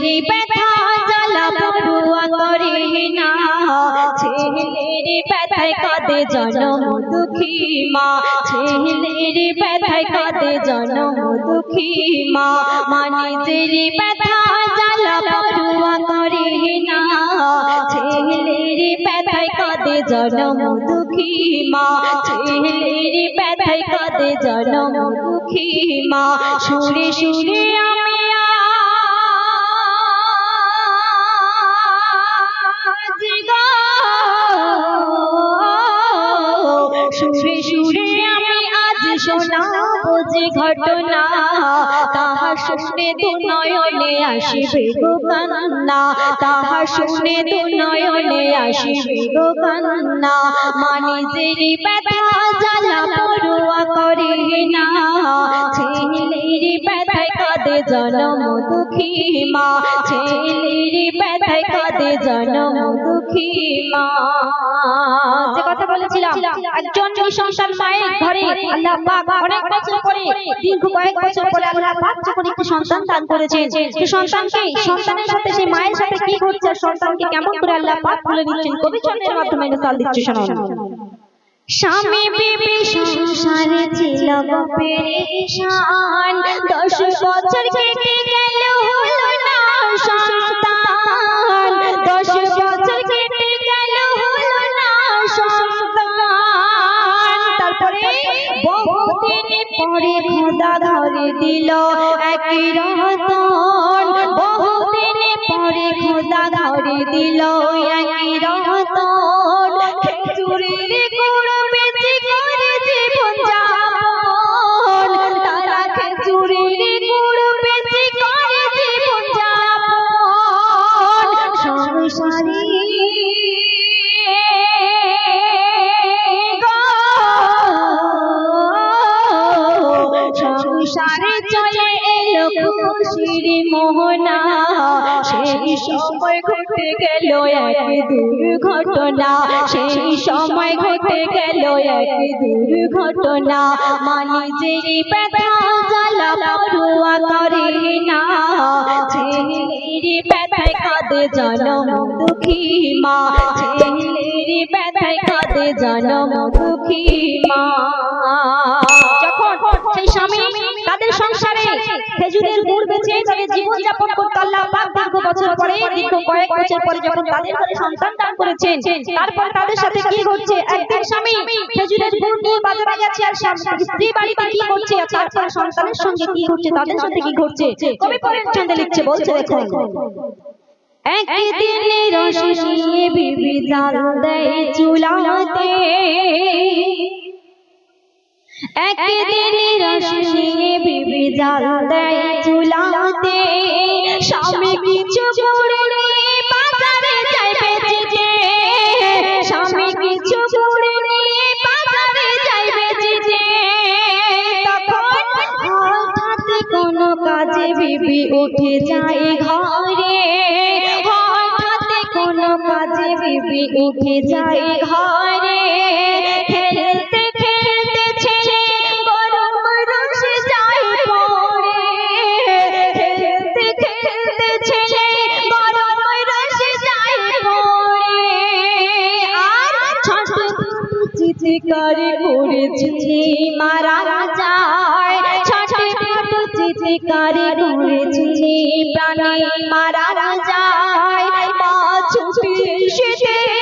যেই ব্যথা জ্বালা পড়ুয়া করে না। ছেলের ব্যথায় কাঁদে জনম দুঃখী মা। ছেলের ব্যথায় কাঁদে জনম দুঃখী মা। মানে যেই ব্যথা জ্বালা পড়ুয়া করে না। ছেলের ব্যথায় কাঁদে জনম দুঃখী মা। ছেলের ব্যথায় কাঁদে জনম দুঃখী মা। সুরে সুরে আমি ঘটনা, তাহা শুনে দু নয়নে আসিবে গো কান্না, তাহা শুনে দু নয়নে আসিবে গো কান্না। মানে যে ব্যথা, জ্বালা পড়ুয়া করে না। জনম দুঃখী মা। ছেলের ব্যথায় কাঁদে জনম দুঃখী মা। কথা বলেছিলাম সন্তান মায়ের সাথে সেই মায়ের সাথে কি সন্তানকে কেমন করে আল্লাহ দিচ্ছেন? কবি চন্দ্রের মাধ্যমে মিসাল স্বামী বিবি সংসারে ছিল পেরেশান দশ বছর কেটে গেল হলো না সন্তান দশ বছর কেটে গেল হলো না সন্তান তারপরে বহুদিন পরে খোদা ধরে দিল একই রতন। বহুদিন পরে খোদা ধরে দিল একই রতন। চলে এলো খুশির মোহনা। সেই সময় ঘটে গেল এক দুর্ঘটনা। সেই সময় ঘটে গেল এক দুর্ঘটনা। মানি যে ব্যথা জ্বালা পড়ুয়া করে না। ছেলের ব্যথায় কাঁদে জনম দুঃখী মা। ছেলের ব্যথায় কাঁদে জনম দুঃখী মা যখন সেই স্বামী তাদের সংসারে খেজুরের গুড় বেচে তাদের জীবন যাপন করতে আল্লাহ পাক দীর্ঘ বছর পরে দীর্ঘ কয়েক বছর পরে যখন তাদের ঘরে সন্তান দান করেছেন তারপর তাদের সাথে কি ঘটছে একদিন স্বামী খেজুরের গুড় নিয়ে বাজারে গেছে আর স্বামী- স্ত্রী বাড়িতে কি করছে? আর তারপর সন্তানের সঙ্গে কি ঘটছে তাদের সাথে কি ঘটছে কবি পরের ছন্দে লিখছে বলছে দেখুন। একদিন রসে নিয়ে বিবি জাল দেয় চুলাতে। একদিন রস বিবি জাল দেয় চুলাতে স্বামী কিছু গুড় বাজারে যায় বেচেছে। স্বামী কিছু গুড় বাজারে যায় বেচেছে। তখন হঠাৎ কোনো কাজে বিবি উঠে যায় ঘরে। হঠাৎ কোনো কাজে বিবি উঠে যায় ঘরে। করে ঘুরেছি মারা যায়। ছোট চিঠি করে ঘুরেছি প্রাণী মারা যায়। মা ছুটি এসে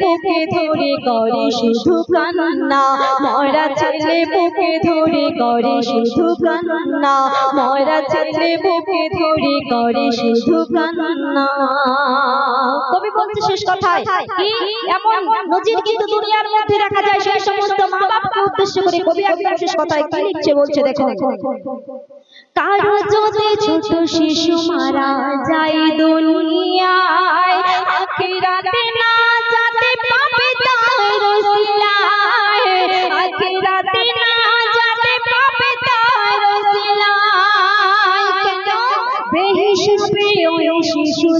বুকে ধরে করে শুধু কান্না। মরা ছেলে বুকে ধরে করে শুধু কান্না। মরা ছেলে বুকে ধরে করে শুধু কান্না। কবি বলছে শেষ কথায় কিন্তু দুনিয়ার মধ্যে যায় সেই সমস্ত মা উদ্দেশ্য করে কবি একদম শেষ কথায় কি লিখছে বলছে দেখো। কারও যদি ছোট শিশু মারা যায় দুনিয়া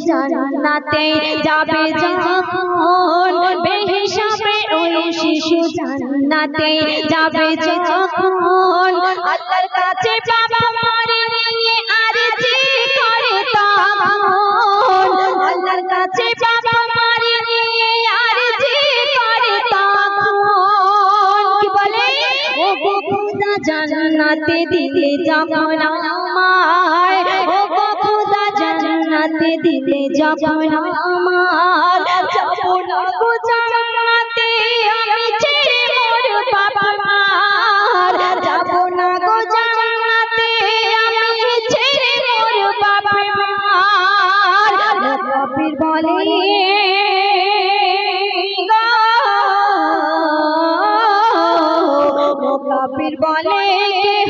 জান্নাতে যাবে যখন বেহিসাবে ওই শিশু জান্নাতে যাবে যখন আল্লাহর কাছে বাবা নিয়ে আরজি করে তখন আল্লাহর কাছে বাবা নিয়ে আরজি করে তখন কি বলে? ও খোদা জান্নাতে ও জান্নাতে দিলে যখন আমার যাব গো জান্নাতে আমি ছেড়ে মোর বাবা মার যাব না গো জান্নাতে আমি ছেড়ে মোর বাবা মার কবির বলে কবির বলে